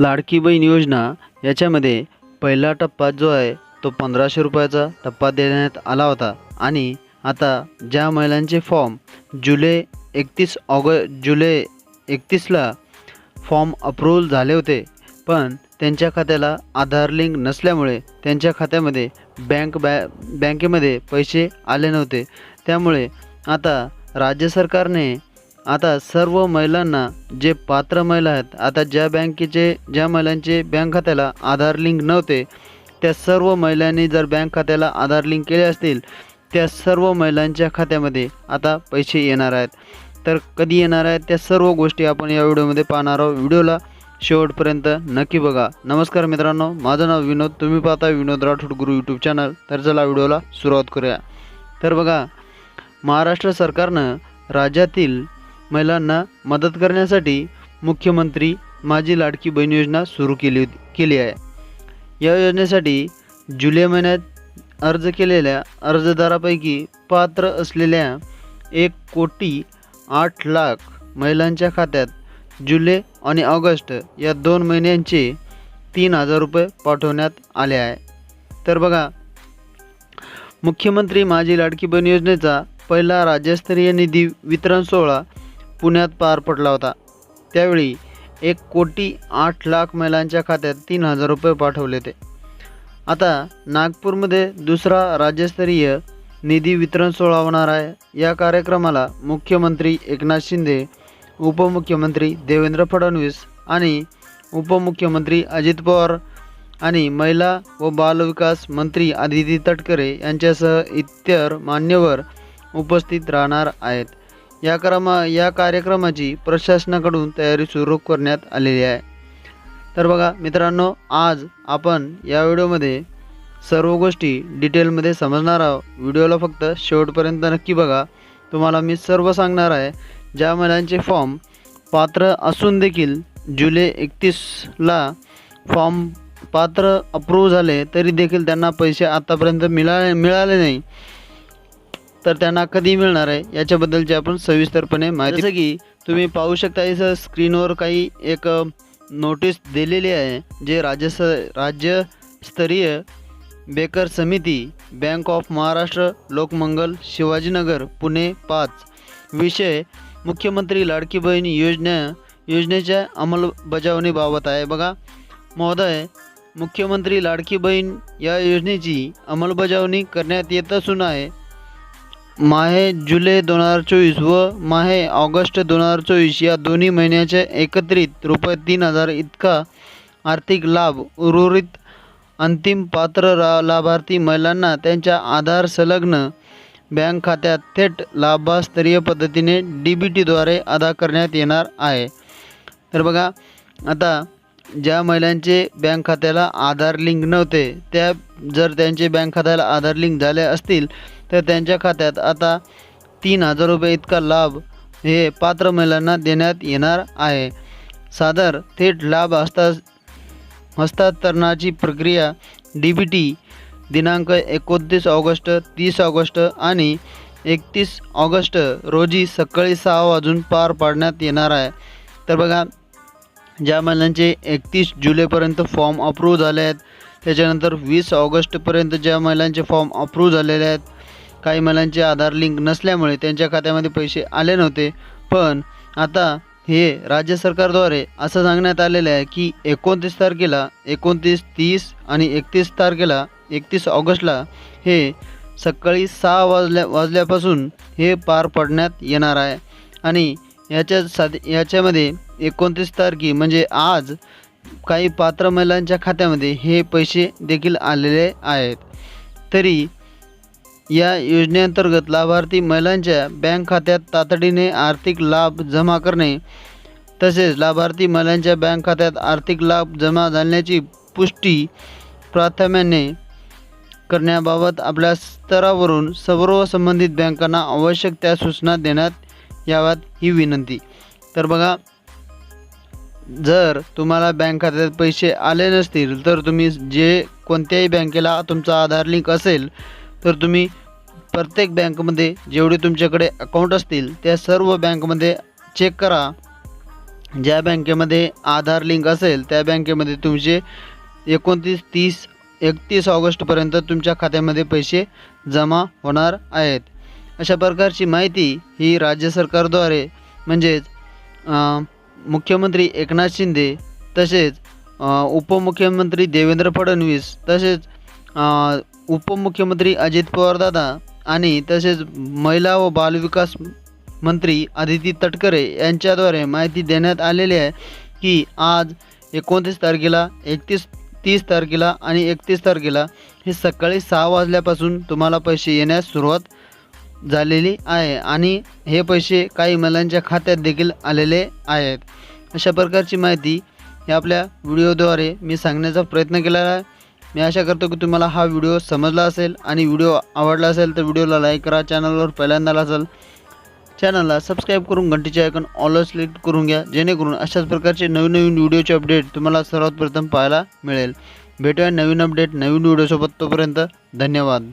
लाडकी बहीण योजना याच्यामध्ये पहिला टप्पा जो आहे तो पंधराशे रुपयाचा टप्पा देण्यात आला होता. आणि आता ज्या महिलांचे फॉर्म जुलै एकतीस ऑग जुलै एकतीसला फॉर्म अप्रूव्हल झाले होते पण त्यांच्या खात्याला आधार लिंक नसल्यामुळे त्यांच्या खात्यामध्ये बँक बॅ बँकेमध्ये पैसे आले नव्हते. त्यामुळे आता राज्य सरकारने आता सर्व महिलांना जे पात्र महिला आहेत आता ज्या बँकेचे ज्या महिलांचे बँक खात्याला आधार लिंक नव्हते त्या सर्व महिलांनी जर बँक खात्याला आधार लिंक केले असतील त्या सर्व महिलांच्या खात्यामध्ये आता पैसे येणार आहेत. तर कधी येणार आहेत त्या सर्व गोष्टी आपण या व्हिडिओमध्ये पाहणार आहोत. व्हिडिओला शेवटपर्यंत नक्की बघा. नमस्कार मित्रांनो माझं नाव विनोद. तुम्ही पाहता विनोद राठोड गुरु यूट्यूब चॅनल तर चला व्हिडिओला सुरुवात करूया. तर बघा महाराष्ट्र सरकारनं राज्यातील महिलांना मदत करण्यासाठी मुख्यमंत्री माझी लाडकी बहीण योजना सुरू केली केली आहे. या योजनेसाठी जुलै महिन्यात अर्ज केलेल्या अर्जदारापैकी पात्र असलेल्या एक कोटी आठ लाख महिलांच्या खात्यात जुलै आणि ऑगस्ट या दोन महिन्यांचे तीन हजार रुपये पाठवण्यात आले आहे. तर बघा मुख्यमंत्री माझी लाडकी बहीण योजनेचा पहिला राज्यस्तरीय निधी वितरण सोहळा पुण्यात पार पडला होता. त्यावेळी एक कोटी आठ लाख महिलांच्या खात्यात तीन हजार रुपये पाठवले होते. आता नागपूरमध्ये दुसरा राज्यस्तरीय निधी वितरण सोहळा होणार आहे. या कार्यक्रमाला मुख्यमंत्री एकनाथ शिंदे उपमुख्यमंत्री देवेंद्र फडणवीस आणि उपमुख्यमंत्री अजित पवार आणि महिला व बालविकास मंत्री आदिती तटकरे यांच्यासह इतर मान्यवर उपस्थित राहणार आहेत. या क्रमा या कार्यक्रमाची प्रशासनाकडून तयारी सुरू करण्यात आलेली आहे. तर बघा मित्रांनो आज आपण या व्हिडिओमध्ये सर्व गोष्टी डिटेलमध्ये समजणार आहोत. व्हिडिओला फक्त शेवटपर्यंत नक्की बघा. तुम्हाला मी सर्व सांगणार आहे ज्या महिलांचे फॉर्म पात्र असून देखील जुलै एकतीसला फॉर्म पात्र अप्रूव्ह झाले तरी देखील त्यांना पैसे आतापर्यंत मिळाले मिळाले नाही. तर त्यांना कधी मिळणार आहे? याच्याबद्दलची आपण सविस्तरपणे माहिती जसं की तुम्ही पाहू शकता इथं स्क्रीनवर काही एक नोटीस दिलेली आहे जे राज्यस राज्यस्तरीय बेकर समिती बँक ऑफ महाराष्ट्र लोकमंगल शिवाजीनगर पुणे पाच विषय मुख्यमंत्री लाडकी बहीण योजना योजनेच्या अंमलबजावणीबाबत आहे. बघा महोदय मुख्यमंत्री लाडकी बहीण या योजनेची अंमलबजावणी करण्यात येत असून आहे. माहे जुलै दोन हजार चोवीस व माहे ऑगस्ट दोन हजार चोवीस या दोन्ही महिन्याच्या एकत्रित रुपये तीन हजार इतका आर्थिक लाभ उर्वरित अंतिम पात्र रा लाभार्थी महिलांना त्यांच्या आधार संलग्न बँक खात्यात थेट लाभास्तरीय पद्धतीने डी बी टीद्वारे अदा करण्यात येणार आहे. तर बघा आता ज्या महिलांचे बँक खात्याला आधार लिंक नव्हते त्या जर त्यांचे बँक खात्याला आधार लिंक झाले असतील तर त्यांच्या खात्यात आता तीन हजार रुपये इतका लाभ हे पात्र महिलांना देण्यात येणार आहे. सादर थेट लाभ हस्ता हस्तांतरणाची प्रक्रिया डी बी टी दिनांक एकोणतीस ऑगस्ट तीस ऑगस्ट आणि एकतीस ऑगस्ट रोजी सकाळी सहा वाजून पार पाडण्यात येणार आहे. तर बघा ज्या महिलांचे एकतीस जुलैपर्यंत फॉर्म अप्रूव्ह झाले आहेत त्याच्यानंतर वीस ऑगस्टपर्यंत ज्या महिलांचे फॉर्म अप्रूव्ह झालेले आहेत काही महिलांचे आधार लिंक नसल्यामुळे त्यांच्या खात्यामध्ये पैसे आले नव्हते. पण आता हे राज्य सरकारद्वारे असं सांगण्यात आलेलं आहे की एकोणतीस तारखेला एकोणतीस तीस आणि एकतीस तारखेला एकतीस ऑगस्टला हे सकाळी सहा वाजल्या वाजल्यापासून हे पार पडण्यात येणार आहे. आणि याच्या साध याच्यामध्ये एकोणतीस तारखे म्हणजे आज काही पात्र महिलांच्या खात्यामध्ये हे पैसे देखील आलेले आहेत. तरी या योजनेअंतर्गत लाभार्थी महिलांच्या बँक खात्यात तातडीने आर्थिक लाभ जमा करणे तसेच लाभार्थी महिलांच्या बँक खात्यात आर्थिक लाभ जमा झाल्याची पुष्टी प्राथम्याने करण्याबाबत आपल्या स्तरावरून सर्व संबंधित बँकांना आवश्यक त्या सूचना देण्यात याव्यात ही विनंती. तर बघा जर तुम्हाला बँक खात्यात पैसे आले नसतील तर तुम्ही जे कोणत्याही बँकेला तुमचा आधार लिंक असेल तर तुम्ही प्रत्येक बँकमध्ये जेवढे तुमच्याकडे अकाउंट असतील त्या सर्व बँकमध्ये चेक करा. ज्या बँकेमध्ये आधार लिंक असेल त्या बँकेमध्ये तुमचे एकोणतीस तीस एकतीस ऑगस्टपर्यंत तुमच्या खात्यामध्ये पैसे जमा होणार आहेत. अशा प्रकारची माहिती ही राज्य सरकारद्वारे म्हणजेच मुख्यमंत्री एकनाथ शिंदे तसेच उपमुख्यमंत्री देवेंद्र फडणवीस तसेच उपमुख्यमंत्री अजित पवारदादा आणि तसेच महिला व बालविकास मंत्री आदिती तटकरे यांच्याद्वारे माहिती देण्यात आलेली आहे की आज एकोणतीस तारखेला एकतीस तीस तारखेला आणि एकतीस तारखेला हे सकाळी सहा वाजल्यापासून तुम्हाला पैसे येण्यास सुरुवात झालेली आहे आणि हे पैसे काही महिलांच्या खात्यात देखील आलेले आहेत. अशा प्रकारची माहिती हे आपल्या व्हिडिओद्वारे मी सांगण्याचा प्रयत्न केलेला आहे. मी आशा करतो की तुम्हाला हा व्हिडिओ समजला असेल आणि व्हिडिओ आवडला असेल तर व्हिडिओला लाईक करा चॅनलवर पहिल्यांदा असेल चॅनलला सबस्क्राईब करून घंटीचे आयकॉन ऑलवर सिलेक्ट करून घ्या जेणेकरून अशाच प्रकारचे नवीन नवीन व्हिडिओचे अपडेट तुम्हाला सर्वात प्रथम पाहायला मिळेल. भेटूया नवीन अपडेट नवीन व्हिडिओसोबत तोपर्यंत धन्यवाद.